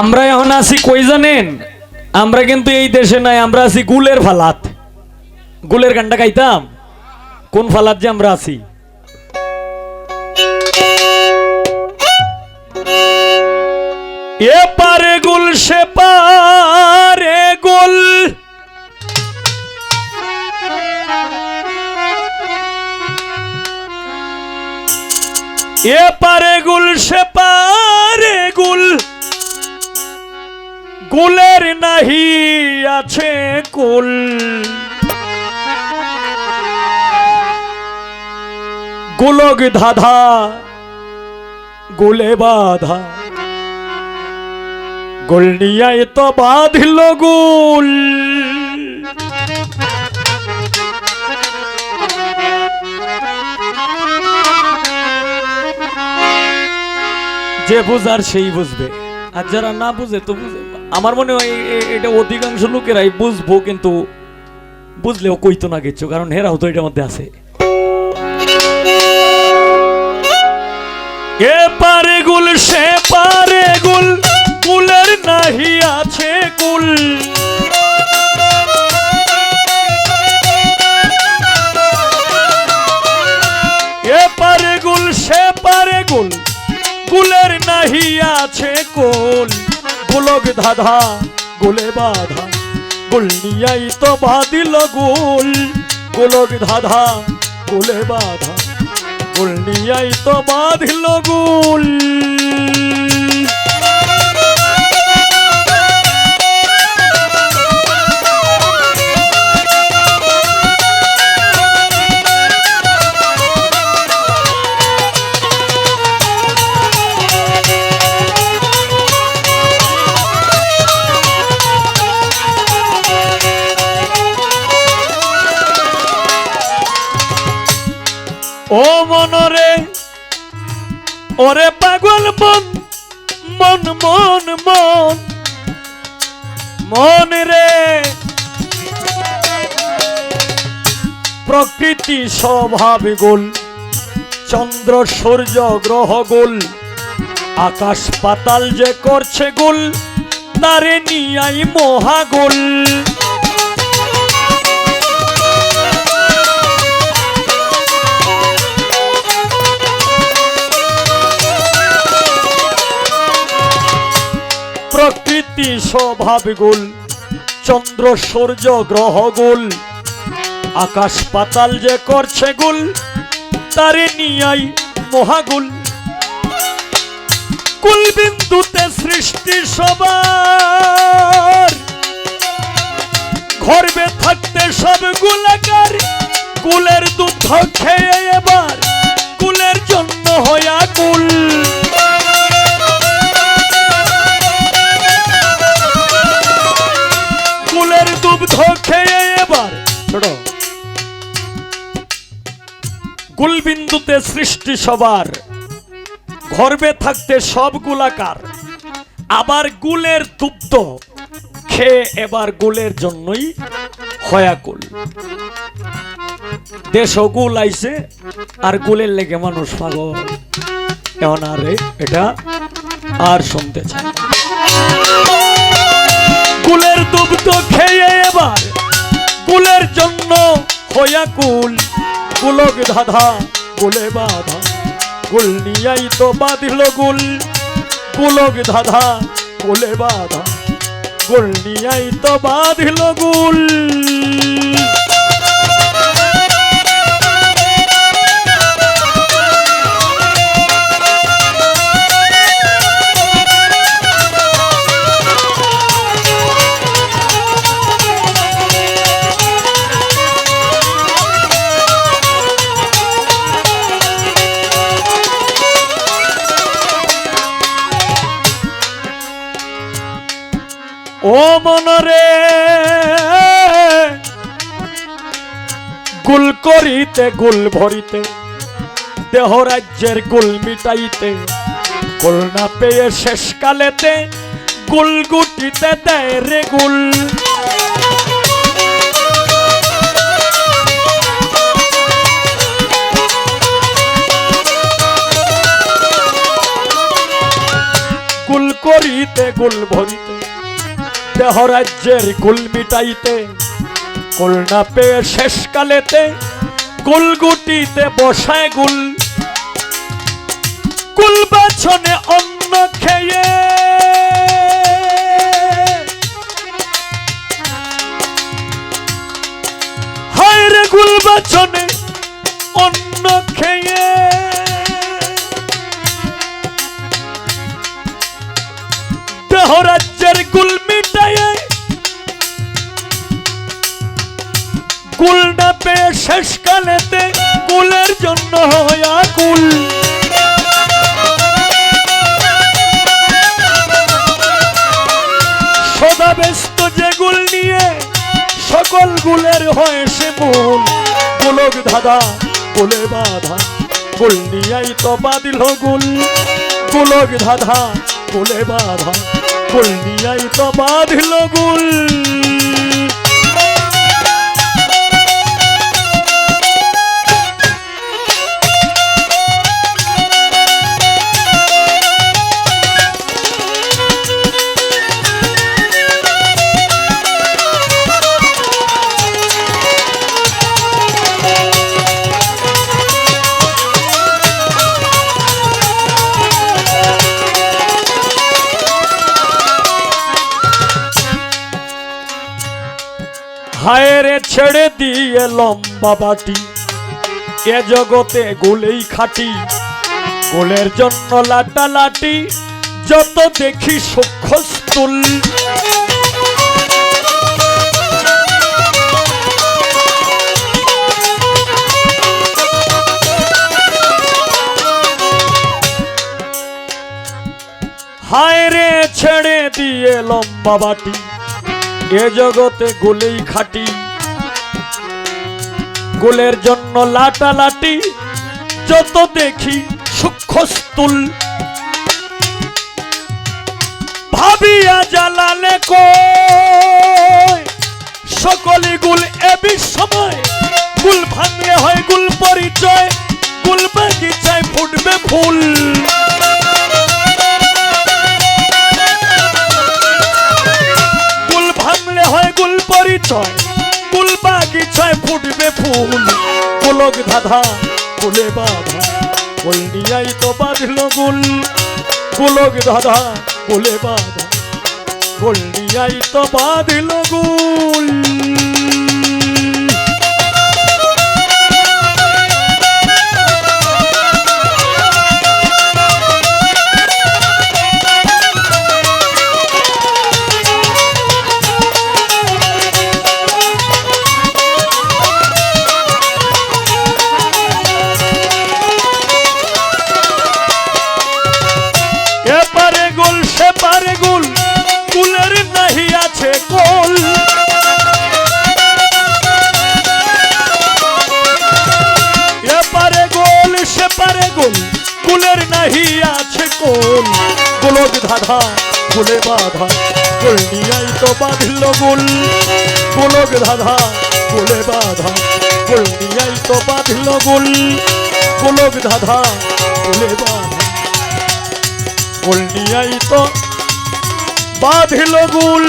আমরা এখন আছি কই জানেন? আমরা কিন্তু এই দেশে নাই, আমরা আছি গুলের ফালাত। গুলের গানটা গাইতাম? কোন ফালাত যে আমরা আছি? এ পারে গুল সে পারে এ পারে গুল সে পারে গুল। গুলের নাহি আছে কুল। গোলক ধাধা, গোলে বাধা। গোলনিয়ায় তো বাঁধিল গুল। যে বুঝার সেই বুঝবে। আর যারা না বুঝে তো বুঝে আমার মনে হয় এটা অধিকাংশ লোকেরাই বুঝব কিন্তু বুঝলেও কইতো না কিছু, কারণ হেরাও তো এটার মধ্যে আছে। এ পারে গুল, সে পারে ধাধা গোলে বাধা। গোল নিয়াই তো বাদিল গোল। গোলক ধাধা, গোলে বাধা। গোল নিয়াই তো বাঁধিল গোল। ও মনরে, ওরে পাগল মন মন মন মন মন রে প্রকৃতি স্বভাব গোল, চন্দ্র সূর্য গ্রহ গোল, আকাশ পাতাল যে করছে গোল, তারে নিয়াই মহাগোল প্রকৃতি স্বভাব গোল চন্দ্র সূর্য গ্রহ গোল আকাশ পাতাল যে করছে গোল, তারে নিয়াই মহাগুল। কুল বিন্দুতে সৃষ্টি সবার, ঘরবে থাকতে সব গুলাকার, কুলের দুধ খেয়ে এবার, কুলের জন্য হয়া কুল গুলবিন্দুতে সৃষ্টি সবার গর্বে থাকতে সব গুলাকার। আবার গুলের দুগ্ধ খেয়ে এবার গুলের জন্যই হয়াকুল দেশ গুল আইছে, আর গুলের লেগে মানুষ পাগল। এখন আর এটা আর শুনতে না। কুলের দুগ্ধ খেয়ে এবার কুলের জন্য হইয়া কুল। কুলক ধাধা কুলে বাধা, কুল নিয়াই তো বাঁধিল গুল। কুলক ধাধা, কুলে বাধা, কুল নিয়াই তো বাঁধিল গুল। ও মনরে, গুল করিতে, গুল ভরিতে, দেহ রাজ্যের গুল মিটাইতে, গুল না পেয়ে শেষ কালেতে, গুল গুটিতে দেয় রে গুল। করিতে কুল ভরিতে দেহ রাজ্যের কুল মিটাইতে, কুল না পেয়ে শেষকালেতে কুল গুটিতে বসায় গুল। কুল বাছনে অন্ন খেয়ে শেষকালেতে কুলের জন্য হয় কুল সদা ব্যস্ত যে গুল নিয়ে সকল গুলের হয় সে মূল। গোলক ধাঁধা, গোলে বাধা, গুল নিয়াই তো বাদিল গুল। গোলক ধাঁধা, গোলে বাধা, গুল নিয়াই তো বাঁধিল গুল। ছেড়ে দিয়ে লম্বা বাটি। এ জগতে গুলেই খাটি। গোলের জন্য লাটা লাটি যত দেখি সক্ষস্তুল হায় রে, ছেড়ে দিয়ে লম্বা বাটি। এ জগতে গুলেই খাটি। গুলের জন্য লাটা লাটি যত দেখি সূক্ষ্মস্তুল ভাবিয়া জ্বালালে সকলে গুল এবি সময় গুল ভাঙলে হয়, গুল পরিচয়, গুল বাগিচায় ফুটবে ফুল। গুল ভাঙলে হয়, গুল পরিচয়, গুল বাগিচায় ফুটবে ফুল। পুলক ধাধা, ফুলে বাধা গুল নিয়াই তো বাঁধল গুল। পুলক ধাধা, ফুলে বাধা গুল নিয়াই তো বাঁধল গুল। আছে কোল গোলক ধাঁধা গোলে বাধা গোল নিয়াই তো বাঁধল গোল। গোলক ধাঁধা গোলে বাধা গোল নিয়াই তো বাঁধল গোল। গোলক ধাঁধা গোলে বাধা গোল নিয়াই তো বাঁধিল গুল।